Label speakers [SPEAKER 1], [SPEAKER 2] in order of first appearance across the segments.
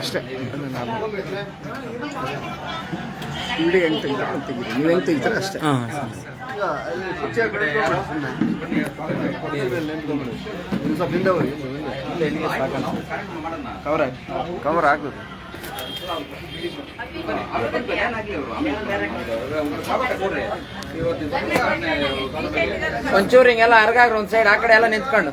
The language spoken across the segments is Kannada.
[SPEAKER 1] ಅಷ್ಟೇ. ವಿಡಿಯೋ ಹೆಂಗೆ ತೆಗಿತಾರೆ ಅಂತ ತೆಗೀರಿ ನೀವು ಹೆಂಗೆ ತೆಗಿತಾರೆ ಅಷ್ಟೇ. ಕವರ್ ಕವರ್ ಆಗ್ತದೆ
[SPEAKER 2] ಒಂಚೂರು ಹಿಂಗೆಲ್ಲ ಅರ್ಗಾಗ್ರ ಒಂದ್ ಸೈಡ್ ಆ ಕಡೆ ಎಲ್ಲ ನಿಂತ್ಕೊಂಡು.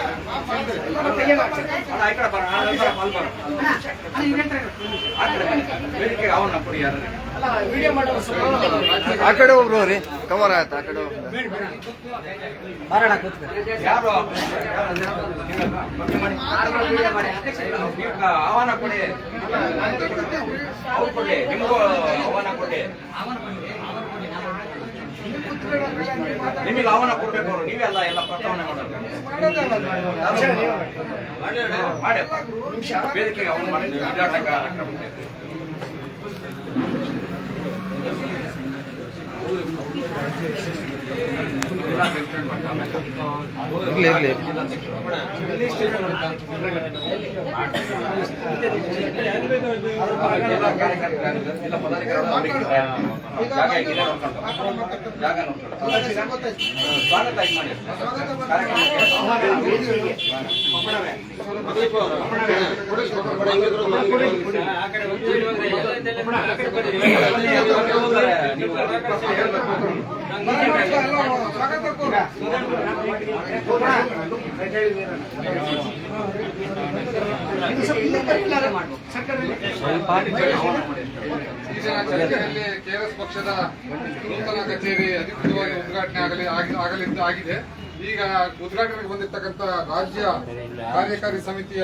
[SPEAKER 1] ಆ ಕಡೆ ಒಬ್ರು ರೀ ಕವರ್ ಆಯ್ತು ಆ ಕಡೆ.
[SPEAKER 3] ಆಹ್ವಾನ ಕೊಡಿ ನಿಮಗೂ ಆಹ್ವಾನ ಕೊಡಿ ನಿಮಗೆ ಆಹ್ವಾನ ಕೊಡ್ಬೇಕು ಅವರು. ನೀವೆಲ್ಲ ಎಲ್ಲ ಪ್ರಸ್ತಾವನೆ ಮಾಡೋದು ಮಾಡಿ ಅವನು ಮಾಡಿ ಕಾರ್ಯಕ್ರಮಕ್ಕೆ
[SPEAKER 1] ಇರ್ಲಿ ಇರ್ಲಿ.
[SPEAKER 3] ಎಲ್ಲ ಕಾರ್ಯಕರ್ತರು
[SPEAKER 4] ಚರ್ಚೆಯಲ್ಲಿ ಕೆಆರ್ಎಸ್ ಪಕ್ಷದ ನೂತನ ಕಚೇರಿ ಅಧಿಕೃತವಾಗಿ ಉದ್ಘಾಟನೆ ಆಗಲಿ, ಆಗಿ- ಆಗಲಿದ್ದ ಆಗಿದೆ. ಈಗ ಉದ್ಘಾಟನೆಗೆ ಬಂದಿರತಕ್ಕಂಥ ರಾಜ್ಯ ಕಾರ್ಯಕಾರಿ ಸಮಿತಿಯ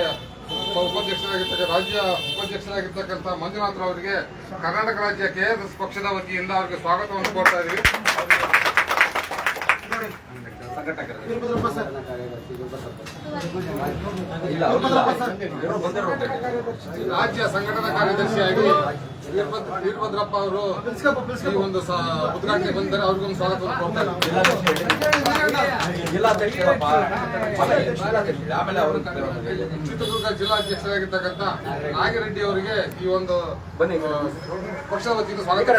[SPEAKER 4] ಉಪಾಧ್ಯಕ್ಷರಾಗಿರ್ತಕ್ಕ, ರಾಜ್ಯ ಉಪಾಧ್ಯಕ್ಷರಾಗಿರ್ತಕ್ಕಂಥ ಮಂಜುನಾಥ್ ಅವರಿಗೆ ಕರ್ನಾಟಕ ರಾಜ್ಯ ಕೆಆರ್ಎಸ್ ಪಕ್ಷದ ವತಿಯಿಂದ ಅವರಿಗೆ ಸ್ವಾಗತವನ್ನು ಕೋರ್ತಾ ಇದ್ದೀವಿ. ರಾಜ್ಯ ಸಂಘಟನಾ ಕಾರ್ಯದರ್ಶಿಯಾಗಿ ವೀರಭದ್ರ ವೀರಭದ್ರಪ್ಪ ಅವರು ಈ ಒಂದು ಉದ್ಘಾಟನೆ ಬಂದರೆ ಅವ್ರಿಗೊಂದು ಸ್ವಾಗತವನ್ನು ಚಿತ್ರದುರ್ಗ ಜಿಲ್ಲಾಧ್ಯಕ್ಷರಾಗಿರ್ತಕ್ಕಂಥ ನಾಗಿರೆಡ್ಡಿ ಅವರಿಗೆ ಈ ಒಂದು ಪಕ್ಷದ ವತಿಯಿಂದ ಸ್ವಾಗತ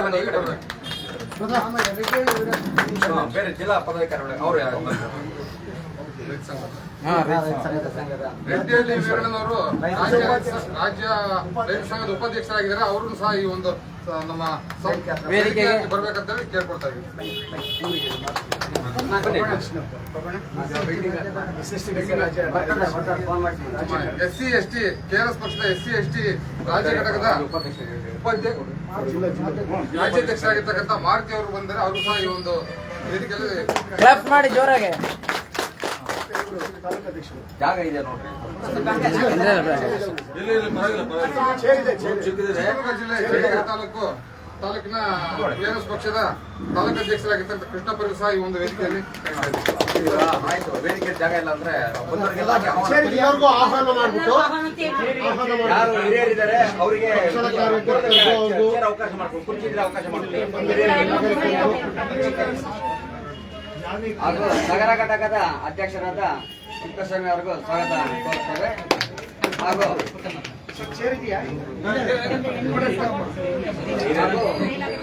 [SPEAKER 3] ಬೇರೆ ಜಿಲ್ಲಾ ಪದಾಧಿಕಾರಿಗಳು ಅವರು ಯಾರು?
[SPEAKER 4] ರೆಡ್ಡಿಹಳ್ಳಿ ವೀರಣ್ಣನವರು ರಾಜ್ಯ ರಾಜ್ಯ ರೈತ ಸಂಘದ ಉಪಾಧ್ಯಕ್ಷರಾಗಿದ್ದಾರೆ. ಅವರು ಸಹ ಈ ಒಂದು ನಮ್ಮ ಬರ್ಬೇಕಂತ ಹೇಳಿ ಕೇಳ್ಕೊಳ್ತಾ ಇದ್ದೀವಿ S C S T KRS ಪಕ್ಷದ ಎಸ್ ಸಿ ಎಸ್ ಟಿ ರಾಜ್ಯ ಘಟಕದ ಉಪಾಧ್ಯ ರಾಜ್ಯಾಧ್ಯಕ್ಷರಾಗಿರ್ತಕ್ಕಂಥ ಮಾರುತಿ ಅವರು ಬಂದರೆ ಅವರು ಸಹ ಈ ಒಂದು ವೇದಿಕೆಯಲ್ಲಿ
[SPEAKER 2] ಕ್ಲಾಪ್ ಮಾಡಿ ಜೋರಾಗೆ.
[SPEAKER 3] ಜಾಗ ಇದೆ ನೋಡ್ರಿ.
[SPEAKER 4] ಜಿಲ್ಲೆ ತಾಲೂಕು ತಾಲೂಕಿನ ಕೆಆರ್ಎಸ್ ಪಕ್ಷದ ತಾಲೂಕು ಅಧ್ಯಕ್ಷರಾಗಿರ್ತಕ್ಕಂಥ ಕೃಷ್ಣ ಪರಿ ಸಹ ಈ ಒಂದು ವೇದಿಕೆಯಲ್ಲಿ
[SPEAKER 3] ಆಯ್ತು ವೇದಿಕೆ ಜಾಗ ಇಲ್ಲ ಅಂದ್ರೆ ಬಂದವರಿಗೆಲ್ಲ ಆಹ್ವಾನ ಮಾಡಿ.
[SPEAKER 5] ಎಲ್ಲರಿಗೂ ಆಹ್ವಾನ ಮಾಡ್ಬಿಟ್ಟು.
[SPEAKER 3] ಯಾರು ಹಿರಿಯರಿದ್ದಾರೆ ಅವರಿಗೆ ಅವಕಾಶ ಮಾಡ್ಕೊಂಡು ಕುರ್ಚಿದ್ರೆ ಅವಕಾಶ ಮಾಡ್ತೀವಿ
[SPEAKER 6] ಹಾಗೂ ನಗರ ಘಟಕದ ಅಧ್ಯಕ್ಷರಾದ ಪುಟ್ಟಸ್ವಾಮಿ ಅವರಿಗೂ ಸ್ವಾಗತ ಕೋರುತ್ತೇವೆ. ಹಾಗೂ ಹಾಗೂ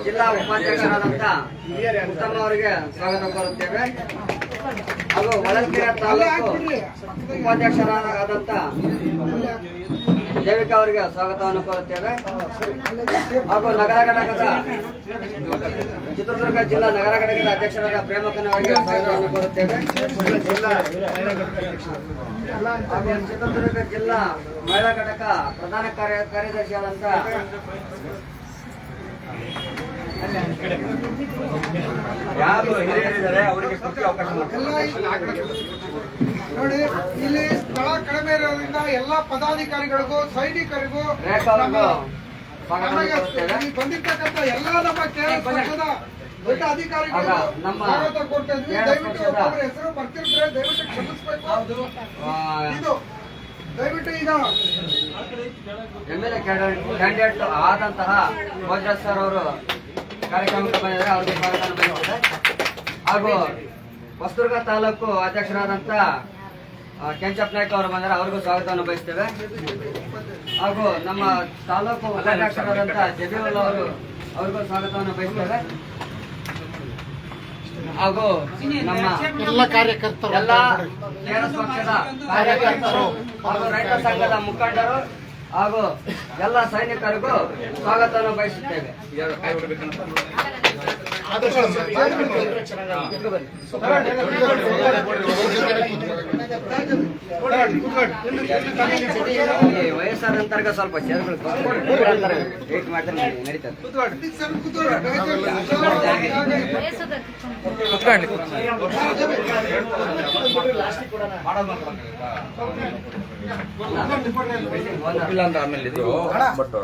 [SPEAKER 6] ಜಿಲ್ಲಾ ಉಪಾಧ್ಯಕ್ಷರಾದಂತ ಉತ್ತಮ ಅವರಿಗೆ ಸ್ವಾಗತ ಕೋರುತ್ತೇವೆ. ಹಾಗೂ ಹೊಳಲ್ಕೆರೆ ತಾಲೂಕು ಉಪಾಧ್ಯಕ್ಷರಾದಂತ ದೇವಿಕಾ ಅವರಿಗೆ ಸ್ವಾಗತವನ್ನು ಕೋರುತ್ತೇವೆ ಹಾಗೂ ನಗರ ಘಟಕದ ಚಿತ್ರದುರ್ಗ ಜಿಲ್ಲಾ ನಗರ ಘಟಕದ ಅಧ್ಯಕ್ಷರಾದ ಪ್ರೇಮಕನ ಅವರಿಗೆ ಸ್ವಾಗತವನ್ನು ಕೋರುತ್ತೇವೆ ಹಾಗೂ ಚಿತ್ರದುರ್ಗ ಜಿಲ್ಲಾ ಮಹಿಳಾ ಘಟಕ ಪ್ರಧಾನ ಕಾರ್ಯ ಕಾರ್ಯದರ್ಶಿಯಾದಂತ
[SPEAKER 3] ಯಾರು ಹಿರಿಯರಿದ್ದಾರೆ ಅವರಿಗೆ ಪೂರ್ತಿ ಅವಕಾಶ
[SPEAKER 7] ನೋಡಿ ಇಲ್ಲಿ ಸ್ಥಳ ಕಡಿಮೆ ಇರೋದ್ರಿಂದ ಎಲ್ಲಾ ಪದಾಧಿಕಾರಿಗಳಿಗೂ ಸೈನಿಕರಿಗೂ ಬಂದಿರ್ತಕ್ಕಂಥ ಎಲ್ಲ ನಮ್ಮ ಕೇರಳ ಪಕ್ಷದ ದೊಡ್ಡ ಅಧಿಕಾರಿಗಳು ಸ್ವಾಗತ ಕೊಡ್ತಾ ಇದ್ವಿ. ದಯವಿಟ್ಟು
[SPEAKER 6] ಒಬ್ಬರ
[SPEAKER 7] ಒಬ್ಬೊಬ್ಬರ ಹೆಸರು ಬರ್ತಿರ್ತಾರೆ ದಯವಿಟ್ಟು ಕ್ಷಮಿಸ್ಬೇಕು.
[SPEAKER 6] ಹೌದು.
[SPEAKER 7] ಇದು ದಯವಿಟ್ಟು ಈಗ
[SPEAKER 6] ಎಂ ಎಲ್ ಎ ಕ್ಯಾಂಡಿಡೇಟ್ ಆದಂತಹ ಭೋಜರಾಜ್ ಸರ್ ಅವರು ಕಾರ್ಯಕ್ರಮಕ್ಕೆ ಬಂದಿದ್ದಾರೆ ಅವ್ರಿಗೆ ಸ್ವಾಗತ ಹಾಗೂ ಹೊಸದುರ್ಗ ತಾಲೂಕು ಅಧ್ಯಕ್ಷರಾದಂಥ ಕೆಂಚಪ್ಪ ನಾಯ್ಕ ಅವರು ಬಂದರೆ ಅವ್ರಿಗೂ ಸ್ವಾಗತವನ್ನು ಬಯಸ್ತೇವೆ. ಹಾಗೂ ನಮ್ಮ ತಾಲೂಕು ಉಪಾಧ್ಯಕ್ಷರಾದಂಥ ಜಬೀವುಲ್ ಅವರು ಅವ್ರಿಗೂ ಸ್ವಾಗತವನ್ನು ಬಯಸ್ತೇವೆ. ಹಾಗೂ ನಮ್ಮ
[SPEAKER 7] ಎಲ್ಲ ಕಾರ್ಯಕರ್ತರು
[SPEAKER 6] ಎಲ್ಲ ಪಕ್ಷದ ಕಾರ್ಯಕರ್ತರು ಹಾಗೂ ರೈತ ಸಂಘದ ಮುಖಂಡರು ಹಾಗೂ ಎಲ್ಲ ಸೈನಿಕರಿಗೂ ಸ್ವಾಗತವನ್ನು ಬಯಸುತ್ತೇವೆ.
[SPEAKER 3] ಯಾರು
[SPEAKER 6] ನಂತರ ಸ್ವಲ್ಪ ವೇಟ್ ಒಂದ-
[SPEAKER 3] ಇಲ್ಲ ಅಂದ್ರೆ ಆಮೇಲೆ ಇದು ಬಟ್